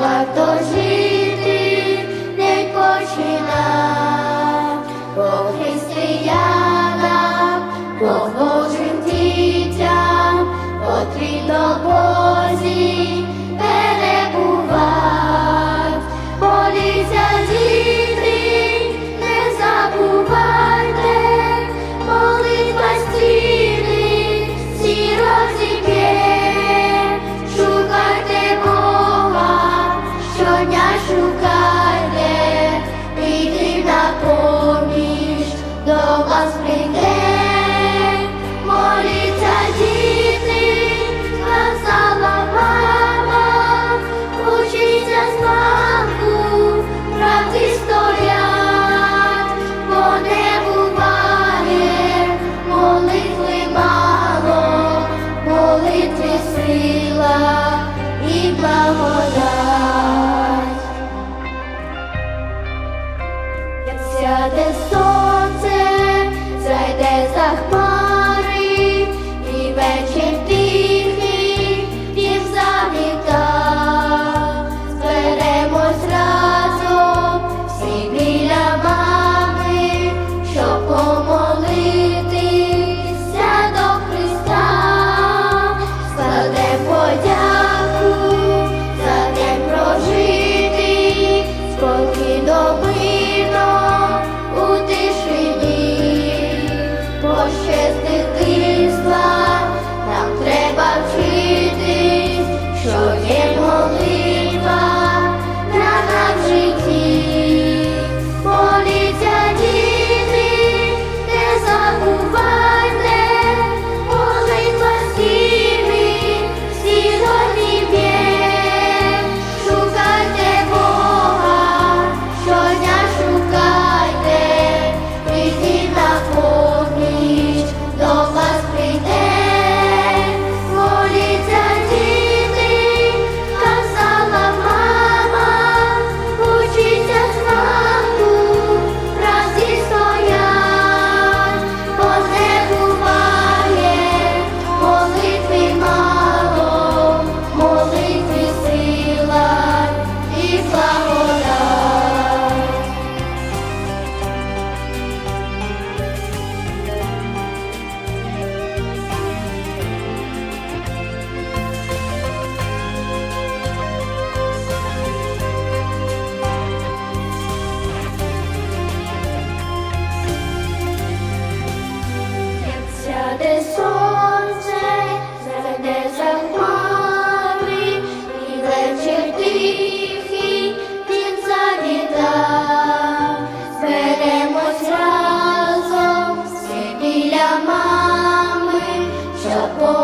варто жити, не починав, бо християнам, бо Божим дітям, потрібно Бозі. Вас прийде. Моліться діти, сказала мама, учіться смаку, правди стоять, бо не молитви мало, молитви сила і благодать. Сяде сонце що є молитва. Вечір тихий він завітав, зберемось разом всі біля мами, щоб